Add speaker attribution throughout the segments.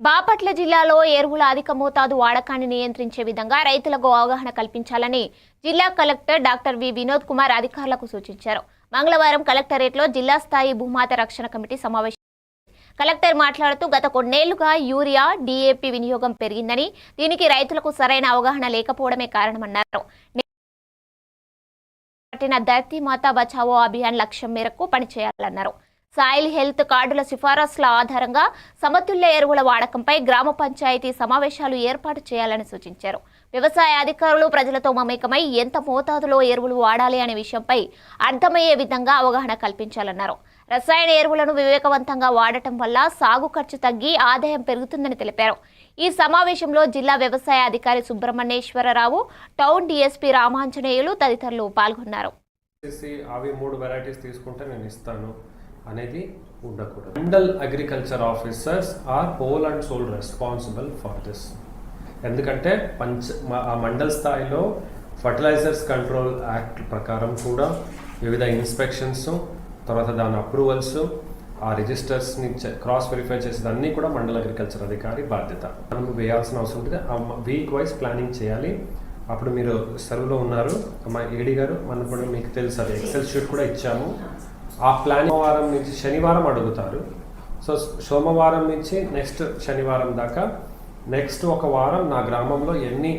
Speaker 1: బాపట్ల జిల్లాలో ఎరువుల అధిక మోతాదు వాడకాన్ని నియంత్రించే విధంగా రైతులకు అవగాహన కల్పించాలని జిల్లా collector doctor V Vinod Kumar అధికారులకు సూచించారు. మంగళవారం కలెక్టరేట్లో జిల్లా స్థాయి భూమాత రక్షణ కమిటీ సమావేశం. కలెక్టర్ మాట్లాడుతూ గత కొన్నేళ్ళుగా యూరియా డీఏపీ వినియోగం పెరిగిందని దీనికి రైతులకు సరైన అవగాహన లేకపోవడమే కారణమన్నారు. పట్టిన ధర్తీ మాతా బచావో అభియాన్ లక్ష్యం మేరకు పనిచేయాలన్నారు. సాయిల్ హెల్త్ కార్డుల సిఫారసుల ఆధారంగా సమతుల్య ఎరువుల వాడకంపై గ్రామ పంచాయతీ సమావేశాలు ఏర్పాటు చేయాలని సూచించారు. వ్యవసాయ అధికారులు ప్రజలతో మమేకమై ఎంత మోతాదులో ఎరువులు వాడాలి అనే విషయంపై అర్థమయ్యే విధంగా అవగాహన కల్పించాలన్నారు. రసాయన ఎరువులను వివేకవంతంగా వాడటం వల్ల సాగు ఖర్చు తగ్గి ఆదాయం పెరుగుతుందని తెలిపారు. ఈ సమావేశంలో జిల్లా వ్యవసాయ అధికారి సుబ్రహ్మణ్యేశ్వరరావు టౌన్ డిఎస్పీ రామాంజనేయులు తదితరులు పాల్గొన్నారు.
Speaker 2: అవి మూడు వెరైటీస్ తీసుకుంటే నేను ఇస్తాను. అనేది ఉండకూడదు. Mandal agriculture officers are whole and sole responsible for this ఎందుకంటే పంచ ఆ మండల్ స్థాయిలో ఫర్టిలైజర్స్ కంట్రోల్ యాక్ట్ ప్రకారం కూడా వివిధ ఇన్స్పెక్షన్స్ తర్వాత దాని అప్రూవల్స్ ఆ రిజిస్టర్స్ని క్రాస్ వెరిఫై చేసేదన్నీ కూడా మండల అగ్రికల్చర్ అధికారి బాధ్యత. మనం వేయాల్సిన అవసరం ఉంటుంది. వీక్ వైజ్ ప్లానింగ్ చేయాలి. అప్పుడు మీరు సెలవులో ఉన్నారు. మా ఏడి గారు మనం కూడా మీకు తెలుసు. అది ఎక్సెల్ షీట్ కూడా ఇచ్చాము. ఆ ప్లాన్ సోమవారం నుంచి శనివారం అడుగుతారు. సో సోమవారం నుంచి నెక్స్ట్ శనివారం దాకా నెక్స్ట్ ఒక వారం నా గ్రామంలో ఎన్ని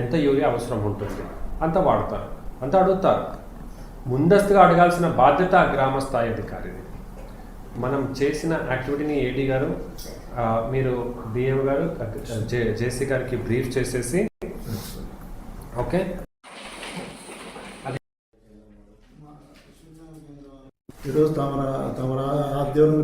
Speaker 2: ఎంత యూరియా అవసరం ఉంటుంది అంత వాడతారు. అంత అడుగుతారు. ముందస్తుగా అడగాల్సిన బాధ్యత ఆ గ్రామ స్థాయి అధికారిది. మనం చేసిన యాక్టివిటీని ఏడీ గారు మీరు డిఎం గారు జేసీ గారికి బ్రీఫ్ చేసేసి okay?
Speaker 3: ఈరోజు తమర తమర ఆధ్వర్యంలో